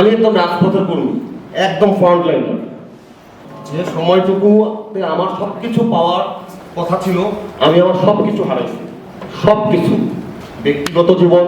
আমি একদম রাজপথের কর্মী একদম ফ্রন্ট লাইনার যে সময়টুকুতে আমার সব কিছু পাওয়ার কথা ছিল, আমি আমার সব কিছু হারাইছি। সব কিছু ব্যক্তিগত জীবন,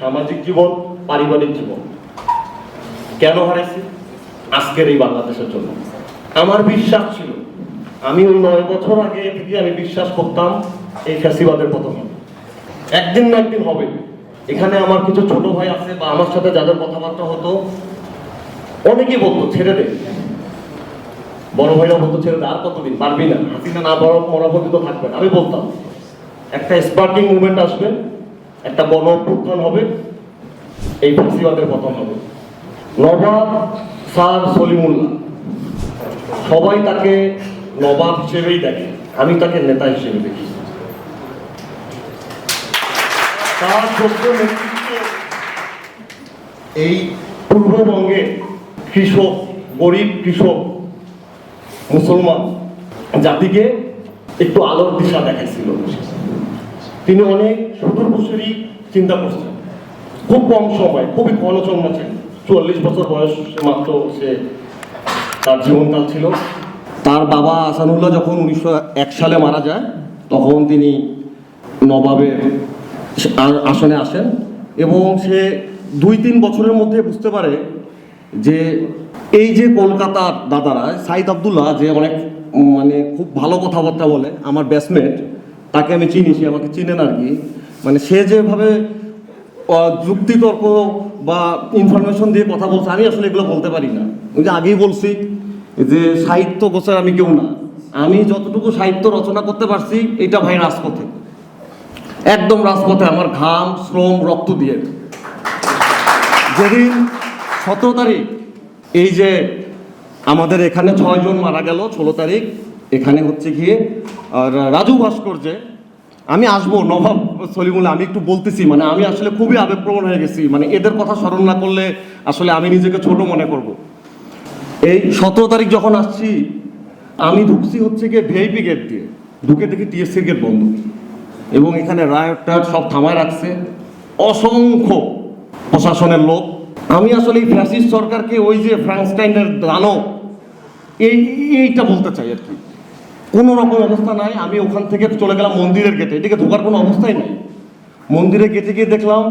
সামাজিক জীবন, পারিবারিক জীবন। কেন হারাইছি? আজকের এই বাংলাদেশের জন্য। আমার বিশ্বাস ছিল, আমি ওই নয় বছর আগে থেকে আমি বিশ্বাস করতাম এই ফ্যাসিবাদের পতন একদিন না একদিন হবে। এখানে আমার কিছু ছোট ভাই আছে বা আমার সাথে যাদের কথাবার্তা হতো অনেকেই বলতো, ছেড়ে দে। বড় ভাইরা বলতো, ছেড়ে দে, আর কতদিন পারবি না। হাসিনা না বড় পর্যন্ত থাকবে না। আমি বলতাম, একটা স্পার্কিং মুভমেন্ট আসবে, একটা গণ অভ্যুত্থান হবে, এই ফ্যাসিবাদের পতন হবে। নবাব স্যার সলিমুল্লাহ সবাই তাকে নবাব হিসেবেই দেখে, আমি তাকে নেতা হিসেবে দেখি। তার এই পূর্ববঙ্গে কৃষক, গরিব কৃষক, মুসলমান জাতিকে একটু আলোর দিশা দেখাইছিল। তিনি অনেক সুদূর বছরই চিন্তা করছেন। খুব কম সময়, খুবই ঘন জন্মেছেন। চুয়াল্লিশ বছর বয়স মাত্র সে তার জীবনকাল ছিল। তার বাবা আসানুল্লাহ যখন উনিশশো এক সালে মারা যায়, তখন তিনি নবাবের আসনে আসেন এবং সে দুই তিন বছরের মধ্যে বুঝতে পারে যে এই যে কলকাতার দাদারা, সাইদ আবদুল্লাহ যে অনেক মানে খুব ভালো কথাবার্তা বলে, আমার ব্যাসমেট তাকে আমি চিনি, সে আমাকে চিনেন আর কি। মানে সে যেভাবে যুক্তিতর্ক বা ইনফরমেশন দিয়ে কথা বলছে, আমি আসলে এগুলো বলতে পারি না। ওই যে আগেই বলছি যে সাহিত্য গোছার আমি কেউ না। আমি যতটুকু সাহিত্য রচনা করতে পারছি, এটা ভাই রাজপথে। একদম রাজপথে, আমার ঘাম, শ্রম, রক্ত দিয়ে। যেদিন সতেরো তারিখ। এই যে আমাদের এখানে ছয়জন মারা গেল ষোলো তারিখ। এখানে হচ্ছে গিয়ে, আর রাজু ভাস্কর্যে। আমি আসব, নবাব সলিমুল্লাহ, আমি একটু বলতেছি মানে আমি আসলে খুবই আবেগপ্রবণ হয়ে গেছি। মানে এদের কথা স্মরণ না করলে আসলে আমি নিজেকে ছোট মনে করব। এই সতেরো তারিখ যখন আসছি, আমি ঢুকছি হচ্ছে গিয়ে ভিআইপি গেট দিয়ে। ঢুকে দেখি টিএসসির গেট বন্ধ। এবং এখানে টায়ট সব থামায় রাখছে। অসংখ্য প্রশাসনের লোক আমি আসলে এই ফ্যাসিস্ট সরকারকে ওই যে ফ্রান্সটাইনের দানব, এই, এইটা বলতে চাই আর কি। কোনো রকম অবস্থা নাই, আমি ওখান থেকে চলে গেলাম মন্দিরের গেটে। এদিকে ঢোকার কোনো অবস্থাই নাই। মন্দিরের গেটে গিয়ে দেখলাম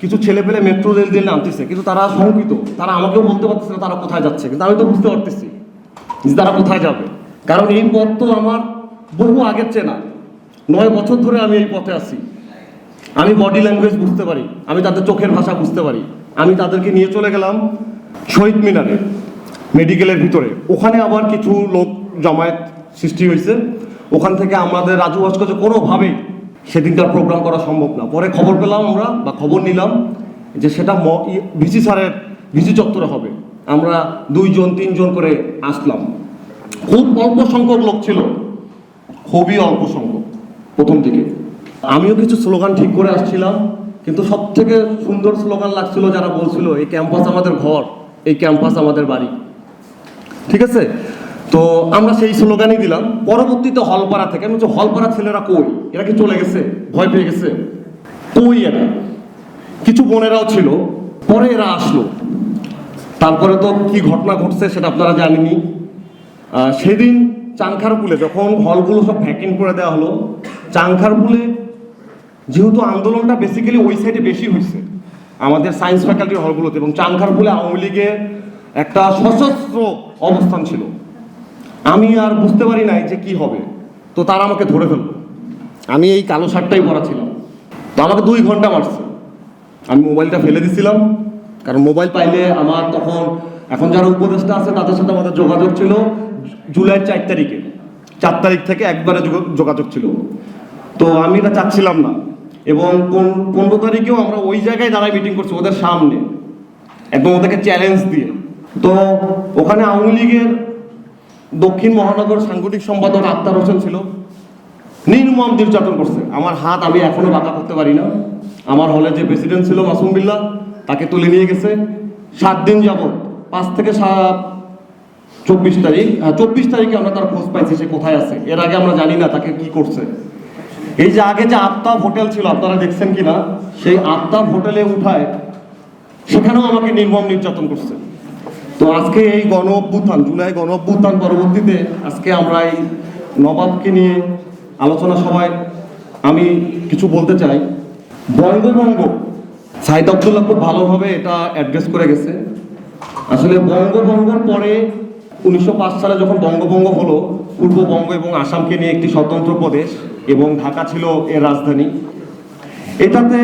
কিছু ছেলে পেলে মেট্রো রেল দিয়ে নামতেছে, কিন্তু তারা শঙ্কিত। তারা আমাকেও বলতে পারতেছে না তারা কোথায় যাচ্ছে, কিন্তু আমি তো বুঝতে পারতেছি যে তারা কোথায় যাবে। কারণ এই পথ তো আমার বহু আগের চেনা। নয় বছর ধরে আমি এই পথে আছি। আমি বডি ল্যাঙ্গুয়েজ বুঝতে পারি, আমি তাদের চোখের ভাষা বুঝতে পারি। আমি তাদেরকে নিয়ে চলে গেলাম শহীদ মিনারে, মেডিকেলের ভিতরে। ওখানে আবার কিছু লোক জমায়েত সৃষ্টি হয়েছে। ওখান থেকে আমাদের রাজু ভাস্কর্য কোনোভাবেই সেদিনকার প্রোগ্রাম করা সম্ভব না। পরে খবর পেলাম আমরা বা খবর নিলাম যে সেটা ভিসি স্যারের, ভিসি চত্বরে হবে। আমরা দুইজন, তিনজন করে আসলাম। খুব অল্প সংখ্যক লোক ছিল। খুবই অল্প সংখ্যক প্রথম দিকে। আমিও কিছু স্লোগান ঠিক করে আসছিলাম। কিন্তু সব থেকে সুন্দর স্লোগান লাগছিল যারা বলছিল এই ক্যাম্পাস আমাদের ঘর এই ক্যাম্পাস আমাদের বাড়ি। ঠিক আছে? তো আমরা সেই স্লোগানই দিলাম। পরবর্তীতে হলপাড়া থেকে আমি হলপাড়া ছেলেরা কই? এরা কি চলে গেছে? ভয় পেয়ে গেছে? কই এরা? কিছু বোনেরাও ছিল। পরে এরা আসলো। তারপরে তো কি ঘটনা ঘটছে সেটা আপনারা জানেনই। আহ, সেদিন চাংখারপুলে যখন হলগুলো সব ভ্যাকিং করে দেওয়া হলো চাংখারপুলে যেহেতু আন্দোলনটা বেসিক্যালি ওই সাইডে বেশি হয়েছে। আমাদের সায়েন্স ফ্যাকাল্টির হলগুলোতে এবং চাংখারপুলে আওয়ামী লীগের একটা সশস্ত্র অবস্থান ছিল। আমি আর বুঝতে পারি নাই যে কি হবে। তো তারা আমাকে ধরে ফেলল। আমি এই কালো শার্টটাই পরা ছিলাম। তো আমাকে দুই ঘণ্টা মারছে। আমি মোবাইলটা ফেলে দিছিলাম। কারণ মোবাইল পাইলে আমার তখন, এখন যারা উপদেষ্টা আছে, তাদের সাথে আমাদের যোগাযোগ ছিল জুলাইয়ের চার তারিখে। চার তারিখ থেকে একবারে যোগ- যোগাযোগ ছিল। তো আমি এটা চাচ্ছিলাম না। এবং পন- পনেরো তারিখেও আমরা ওই জায়গায় দাঁড়ায় মিটিং করছি, ওদের সামনে। একদম ওদেরকে চ্যালেঞ্জ দিয়ে। তো ওখানে আওয়ামী লীগের দক্ষিণ মহানগর সাংগঠনিক সম্পাদক আক্তার হোসেন ছিল। নির্মম নির্যাতন করছে। আমার হাত আমি এখনও বাঁকা করতে পারি না। আমার হলে যে প্রেসিডেন্ট ছিল মাসুম বিল্লাহ তাকে তুলে নিয়ে গেছে। সাত দিন যাবত পাঁচ থেকে সাত, চব্বিশ তারিখ হ্যাঁ চব্বিশ তারিখে আমরা তার খোঁজ পাইছি সে কোথায় আছে। এর আগে আমরা জানি না তাকে কি করছে। এই যে আগে যে আফতাব হোটেল ছিল, আপনারা দেখছেন কিনা? সেই আফতাব হোটেলে উঠায়, সেখানেও আমাকে নির্মম নির্যাতন করছে। তো আজকে এই গণ অভ্যুত্থান, জুলাই গণ অভ্যুত্থান পরবর্তীতে আজকে আমরা এই নবাবকে নিয়ে আলোচনা সভায় আমি কিছু বলতে চাই। বঙ্গভঙ্গ, সাইদ আবদুল্লাহ খুব ভালোভাবে এটা অ্যাড্রেস করে গেছে। আসলে বঙ্গভঙ্গর পরে উনিশশো পাঁচ সালে যখন বঙ্গভঙ্গ হলো পূর্ববঙ্গ এবং আসামকে নিয়ে একটি স্বতন্ত্র প্রদেশ এবং ঢাকা ছিল এর রাজধানী। এটাতে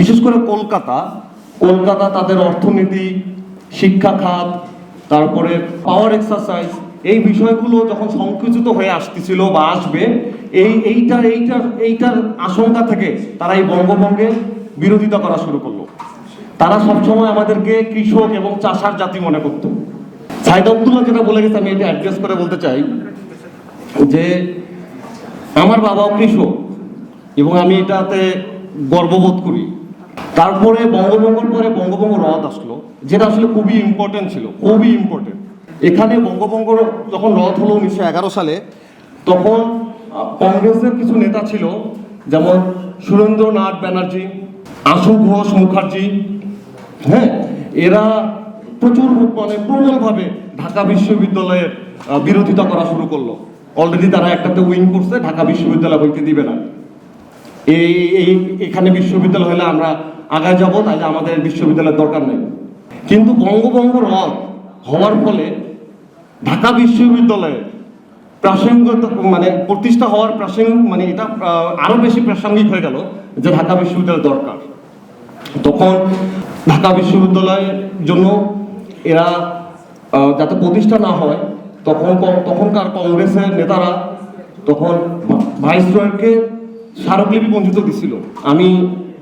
বিশেষ করে কলকাতা কলকাতা তাদের অর্থনীতি, শিক্ষা খাত, তারপরে পাওয়ার এক্সারসাইজ এই বিষয়গুলো যখন সংকুচিত হয়ে আসতেছিল বা আসবে, এই এইটার এইটার এইটার আশঙ্কা থেকে তারা এই বঙ্গভঙ্গে বিরোধিতা করা শুরু করল। তারা সবসময় আমাদেরকে কৃষক এবং চাষার জাতি মনে করতো। সাইদ আব্দুল্লাহ যেটা বলে গেছে, আমি এটা অ্যাড্রেস করে বলতে চাই যে আমার বাবাও কৃষক এবং আমি এটাতে গর্ববোধ করি। তারপরে বঙ্গভঙ্গর পরে বঙ্গভঙ্গ রদ আসলো, যেটা আসলে খুবই ইম্পর্টেন্ট ছিল, খুবই ইম্পর্টেন্ট এখানে বঙ্গভঙ্গ যখন রদ হলো উনিশশো এগারো সালে, তখন কংগ্রেসের কিছু নেতা ছিল, যেমন সুরেন্দ্রনাথ ব্যানার্জি, আশু ঘোষ মুখার্জি হ্যাঁ এরা প্রচুর মানে প্রবলভাবে ঢাকা বিশ্ববিদ্যালয়ের বিরোধিতা করা শুরু করল। অলরেডি তারা একটাতে উইন করছে, ঢাকা বিশ্ববিদ্যালয় হইতে দিবে না। এই এই, এখানে বিশ্ববিদ্যালয় হলে আমরা আগায় যাব, তাহলে আমাদের বিশ্ববিদ্যালয়ের দরকার নেই। কিন্তু বঙ্গভঙ্গ রদ হওয়ার ফলে ঢাকা বিশ্ববিদ্যালয়ে প্রাসঙ্গিক মানে প্রতিষ্ঠা হওয়ার প্রাসঙ্গিক মানে এটা আরও বেশি প্রাসঙ্গিক হয়ে গেল যে ঢাকা বিশ্ববিদ্যালয় দরকার। তখন ঢাকা বিশ্ববিদ্যালয়ের জন্য এরা যাতে প্রতিষ্ঠা না হয় তখন তখনকার কংগ্রেসের নেতারা তখন ভাইসরয়কে স্মারকলিপি বঞ্চিত দিছিল। আমি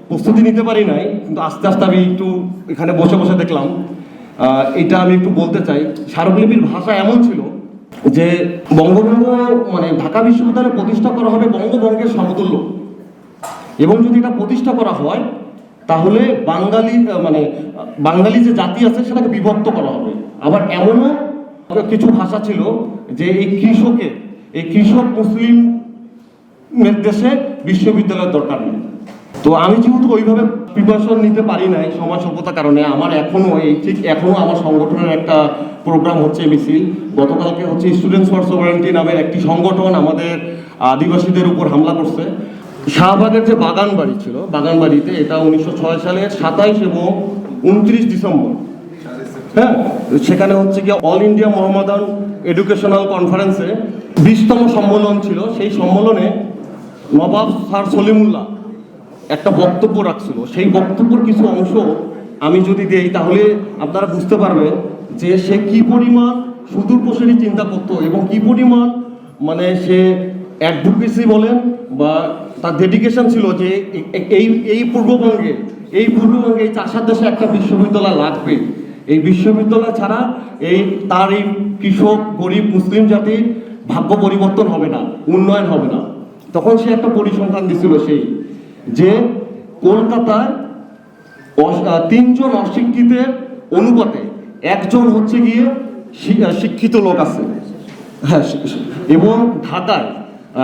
প্রস্তুতি নিতে পারি নাই, কিন্তু আস্তে আস্তে আমি একটু এখানে বসে বসে দেখলাম। এটা আমি একটু বলতে চাই, স্মারকলিপির ভাষা এমন ছিল যে বঙ্গভঙ্গ মানে ঢাকা বিশ্ববিদ্যালয় প্রতিষ্ঠা করা হবে বঙ্গভঙ্গের সমতুল্য। এবং যদি এটা প্রতিষ্ঠা করা হয়, তাহলে বাঙালি মানে বাঙালি যে জাতি আছে, সেটাকে বিভক্ত করা হবে। আবার এমনও কিছু ভাষা ছিল যে এই কৃষকে এই কৃষক মুসলিম দেশে বিশ্ববিদ্যালয়ের দরকার নেই। তো আমি যেহেতু ওইভাবে প্রিপারেশন নিতে পারি নাই সময় স্বল্পতার কারণে, আমার এখনও এই ঠিক এখনও আমার সংগঠনের একটা প্রোগ্রাম হচ্ছে মিছিল গতকালকে হচ্ছে স্টুডেন্টস ফর সোভারেন্টি নামের একটি সংগঠন আমাদের আদিবাসীদের উপর হামলা করছে। শাহবাগের যে বাগান বাড়ি ছিল বাগান বাড়িতে এটা উনিশশো ছয় সালের সাতাইশ এবং উনত্রিশ ডিসেম্বর হ্যাঁ সেখানে হচ্ছে কি অল ইন্ডিয়া মোহাম্মদান এডুকেশনাল কনফারেন্সে বিশতম সম্মেলন ছিল। সেই সম্মেলনে নবাব স্যার সলিমুল্লাহ একটা বক্তব্য রাখছিল। সেই বক্তব্যের কিছু অংশ আমি যদি দেই, তাহলে আপনারা বুঝতে পারবেন যে সে কি পরিমাণ সুদূর প্রসারী চিন্তা করতো এবং কি পরিমাণ মানে সে অ্যাডভোকেসি বলেন বা তার ডেডিকেশন ছিল যে এই এই পূর্ববঙ্গে এই পূর্ববঙ্গে এই চাষার দেশে একটা বিশ্ববিদ্যালয় লাগবে। এই বিশ্ববিদ্যালয় ছাড়া এই তার এই কৃষক, গরিব, মুসলিম জাতির ভাগ্য পরিবর্তন হবে না, উন্নয়ন হবে না। তখন সে একটা পরিসংখ্যান দিছিল সেই, যে কলকাতায় তিনজন অশিক্ষিতের অনুপাতে একজন হচ্ছে গিয়ে শিক্ষিত লোক আছে। হ্যাঁ এবং ঢাকায়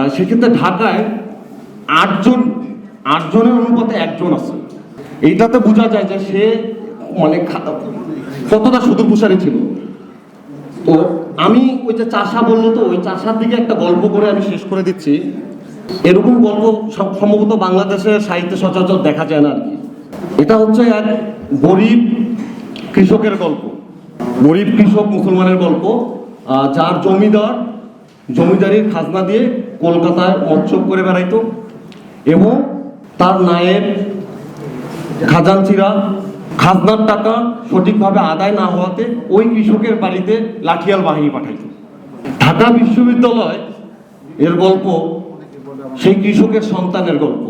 সেক্ষেত্রে ঢাকায় আটজন, আটজনের অনুপাতে একজন আছে। এইটাতে বোঝা যায় যে সে মানে খা- কতটা সুদূরপ্রসারী ছিল। তো আমি ওই যে চাষা বলল তো, ওই চাষার দিকে একটা গল্প করে আমি শেষ করে দিচ্ছি। এরকম গল্প সম- সম্ভবত বাংলাদেশের সাহিত্য সচরাচর দেখা যায় না আর কি। এটা হচ্ছে এক গরিব কৃষকের গল্প। গরিব কৃষক মুসলমানের গল্প যার জমিদার, জমিদারির খাজনা দিয়ে কলকাতায় মৎস্য করে বেড়াইতো এবং তার নায়েব খাজানচিরা খাজনার টাকা সঠিকভাবে আদায় না হওয়াতে ওই কৃষকের বাড়িতে লাঠিয়াল বাহিনী পাঠাইত। ঢাকা বিশ্ববিদ্যালয় এর গল্প, সেই কৃষকের সন্তানের গল্প।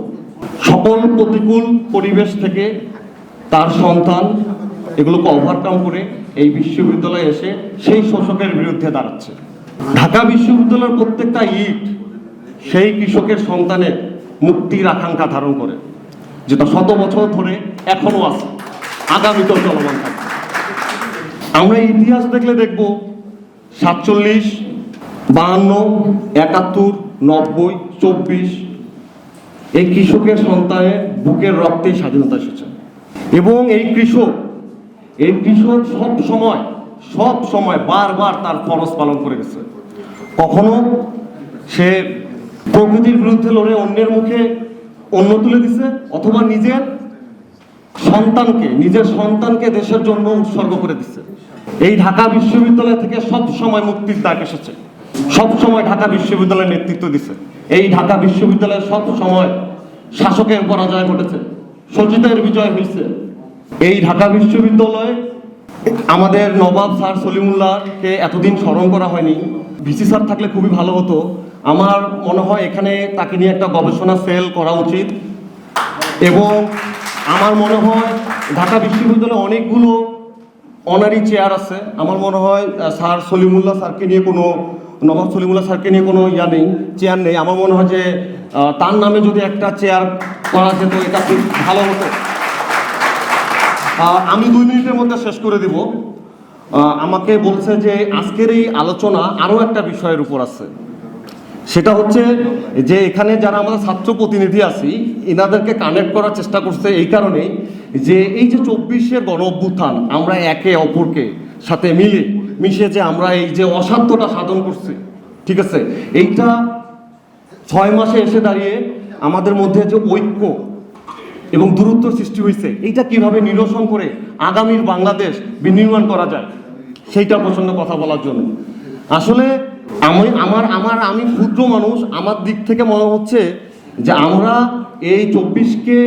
সকল প্রতিকূল পরিবেশ থেকে তার সন্তান এগুলোকে ওভারকাম করে এই বিশ্ববিদ্যালয়ে এসে সেই শোষকের বিরুদ্ধে দাঁড়াচ্ছে। ঢাকা বিশ্ববিদ্যালয়ের প্রত্যেকটা ইট সেই কৃষকের সন্তানের মুক্তির আকাঙ্ক্ষা ধারণ করে, যেটা শত বছর ধরে এখনও আছে। আগামীতেও চলমান থাকবে। আমরা ইতিহাস দেখলে দেখব, সাতচল্লিশ, বাহান্ন, একাত্তর, নব্বই, চব্বিশ, এই কৃষকের সন্তানের বুকের রক্তে স্বাধীনতা এসেছে। এবং এই কৃষক এই কৃষক সব সময় সব সময় বারবার তার ফরজ পালন করে গেছে। কখনো সে প্রকৃতির বিরুদ্ধে লড়ে অন্যের মুখে অন্য তুলে দিছে, অথবা নিজের সন্তানকে, নিজের সন্তানকে দেশের জন্য উৎসর্গ করে দিচ্ছে এই ঢাকা বিশ্ববিদ্যালয় থেকে সব সময় মুক্তির ডাক এসেছে। সব সময় ঢাকা বিশ্ববিদ্যালয়ের নেতৃত্ব দিছে। এই ঢাকা বিশ্ববিদ্যালয়ে সব সময় শাসকের পরাজয় ঘটেছে। সচিতের বিজয় হয়েছে। এই ঢাকা বিশ্ববিদ্যালয়ে আমাদের নবাব স্যার সলিমুল্লাহকে এতদিন স্মরণ করা হয়নি। ভিসি স্যার থাকলে খুবই ভালো হতো। আমার মনে হয় এখানে তাকে নিয়ে একটা গবেষণা সেল করা উচিত। এবং আমার মনে হয় ঢাকা বিশ্ববিদ্যালয়ে অনেকগুলো অনারি চেয়ার আছে। আমার মনে হয় স্যার সলিমুল্লাহ স্যারকে নিয়ে কোনো, নবাব সলিমুল্লাহ স্যারকে নিয়ে কোনো ইয়া নেই চেয়ার নেই। আমার মনে হয় যে তার নামে যদি একটা চেয়ার করা যেত, এটা খুব ভালো হতো। আমি দুই মিনিটের মধ্যে শেষ করে দিব। আমাকে বলছে যে, আজকের এই আলোচনা আরও একটা বিষয়ের উপর আছে। সেটা হচ্ছে যে এখানে যারা আমাদের ছাত্র প্রতিনিধি আছি, এনাদেরকে কানেক্ট করার চেষ্টা করছে এই কারণেই যে এই যে চব্বিশের গণ অভ্যুত্থান, আমরা একে অপরকে সাথে মিলে মিশে যে আমরা এই যে অসাধ্যটা সাধন করছি, ঠিক আছে? এইটা ছয় মাসে এসে দাঁড়িয়ে আমাদের মধ্যে যে ঐক্য এবং দূরত্ব সৃষ্টি হয়েছে, এইটা কীভাবে নিরসন করে আগামীর বাংলাদেশ বিনির্মাণ করা যায়, সেইটা প্রসঙ্গে কথা বলার জন্য। আসলে আমি, আমার আমার, আমি ক্ষুদ্র মানুষ, আমার দিক থেকে মনে হচ্ছে যে আমরা এই চব্বিশকে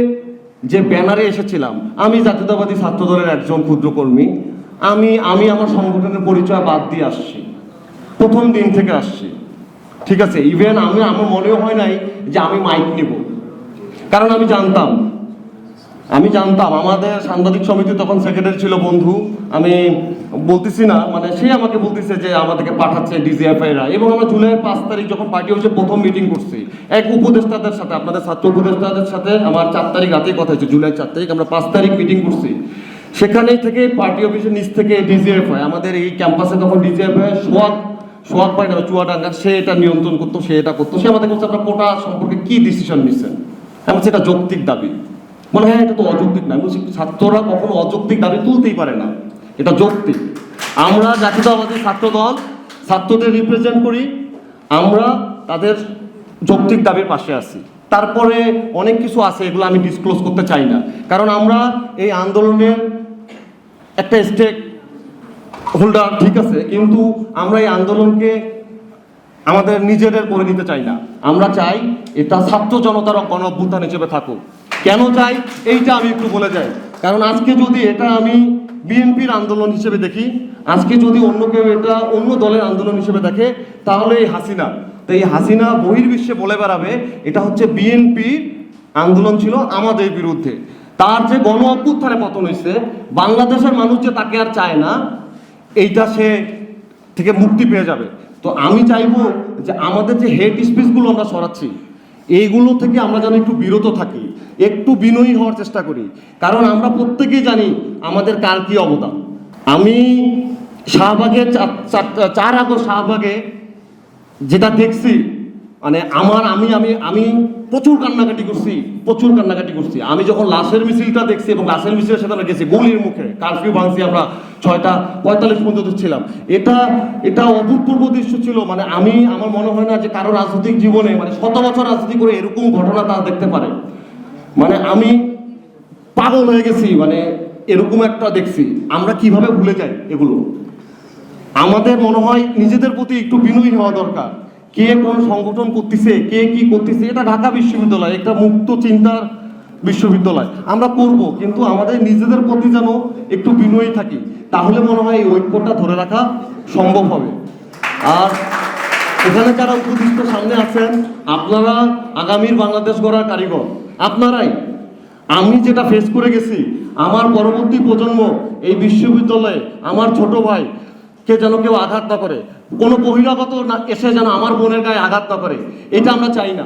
যে ব্যানারে এসেছিলাম, আমি জাতীয়তাবাদী ছাত্র দলের একজন ক্ষুদ্র কর্মী, আমি আমি আমার সংগঠনের পরিচয় বাদ দিয়ে আসছি, প্রথম দিন থেকে আসছি, ঠিক আছে? ইভেন আমি, আমার মনেও হয় নাই যে আমি মাইক নেব, কারণ আমি জানতাম আমি জানতাম, আমাদের সাংবাদিক সমিতি তখন সেক্রেটারি ছিল বন্ধু আমি বলতেছি না মানে সে আমাকে বলতেছে যে আমাদেরকে পাঠাচ্ছে ডিজিএফআই ডিজিএফআইরা। এবং আমরা জুলাইয়ের পাঁচ তারিখ যখন পার্টি অফিসে প্রথম মিটিং করছি, এক উপদেষ্টাদের সাথে, আপনাদের ছাত্র উপদেষ্টাদের সাথে আমার চার তারিখ রাতেই কথা হয়েছে, জুলাই চার তারিখ আমরা পাঁচ তারিখ মিটিং করছি। সেখানেই থেকে পার্টি অফিসের নিচ থেকে ডিজিএফআই, আমাদের এই ক্যাম্পাসে তখন ডিজিএফআই সোয়াগ সোয়াগ পায় না, চুয়াডাঙ্গা, সে এটা নিয়ন্ত্রণ করতো, সে এটা করতো, সে আমাদের কাছে আপনার কোটা সম্পর্কে কি ডিসিশন নিচ্ছেন আমি সেটা যৌক্তিক দাবি। মনে হ্যাঁ এটা তো অযৌক্তিক না। বলছি, ছাত্ররা কখনো অযৌক্তিক দাবি তুলতেই পারে না। এটা যৌক্তিক। আমরা জাতীয়তাবাদী ছাত্র দল ছাত্রদের রিপ্রেজেন্ট করি, আমরা তাদের যৌক্তিক দাবির পাশে আছি। তারপরে অনেক কিছু আছে, এগুলো আমি ডিসক্লোজ করতে চাই না। কারণ আমরা এই আন্দোলনের একটা স্টেক হোল্ডার ঠিক আছে, কিন্তু আমরা এই আন্দোলনকে আমাদের নিজেদের করে নিতে চাই না। আমরা চাই এটা ছাত্র জনতার গণ অভ্যুত্থান হিসেবে থাকুক। কেন চাই? এইটা আমি একটু বলে যাই। কারণ আজকে যদি এটা আমি বিএনপির আন্দোলন হিসেবে দেখি, আজকে যদি অন্য কেউ এটা অন্য দলের আন্দোলন হিসেবে দেখে, তাহলে এই হাসিনা। তো এই হাসিনা বহির্বিশ্বে বলে বেড়াবে, এটা হচ্ছে বিএনপির আন্দোলন ছিল আমাদের বিরুদ্ধে। তার যে গণ অভ্যুত্থানে পতন হয়েছে, বাংলাদেশের মানুষ যে তাকে আর চায় না, এইটা সে থেকে মুক্তি পেয়ে যাবে। তো আমি চাইব যে আমাদের যে হেড স্পিচগুলো আমরা সরাচ্ছি, এইগুলো থেকে আমরা যেন একটু বিরত থাকি। একটু বিনয়ী হওয়ার চেষ্টা করি। কারণ আমরা প্রত্যেকেই জানি আমাদের কার কি অবদান। আমি শাহবাগে চার আগস্ট শাহবাগে যেটা দেখছি মানে আমার, আমি আমি আমি প্রচুর কান্নাকাটি করছি, প্রচুর কান্নাকাটি করছি। আমি যখন লাশের মিছিলটা দেখছি এবং লাশের মিছিলের সাথে আমরা গেছি, গুলির মুখে কারফিউ ভাঙছি আমরা ছয়টা, পঁয়তাল্লিশ পর্যন্ত ছিলাম। এটা এটা অভূতপূর্ব দৃশ্য ছিল। মানে আমি, আমার মনে হয় না যে কারও রাজনৈতিক জীবনে মানে শত বছর রাজনীতি করে এরকম ঘটনা তারা দেখতে পারে। মানে আমি পাগল হয়ে গেছি মানে এরকম একটা দেখছি। আমরা কীভাবে ভুলে যাই এগুলো? আমাদের মনে হয় নিজেদের প্রতি একটু বিনয়ী হওয়া দরকার। কে কোন সংগঠন করতেছে, কে কি করতেছে, এটা ঢাকা বিশ্ববিদ্যালয়, একটা মুক্ত চিন্তার বিশ্ববিদ্যালয়। আমরা করব, কিন্তু আমাদের নিজেদের প্রতি যেন একটু বিনয়ী থাকি, তাহলে মনে হয় এই ঐক্যটা ধরে রাখা সম্ভব হবে। আর এখানে যারা উপদিষ্ট সামনে আছেন, আপনারা আগামীর বাংলাদেশ গড়ার কারিগর। আপনারাই, আমি যেটা ফেস করে গেছি, আমার পরবর্তী প্রজন্ম এই বিশ্ববিদ্যালয়ে, আমার ছোট ভাই, কে যেন কেউ আঘাত না করে, কোনো বহিরাগত না এসে যেন আমার বোনের গায়ে আঘাত না করে, এটা আমরা চাই না।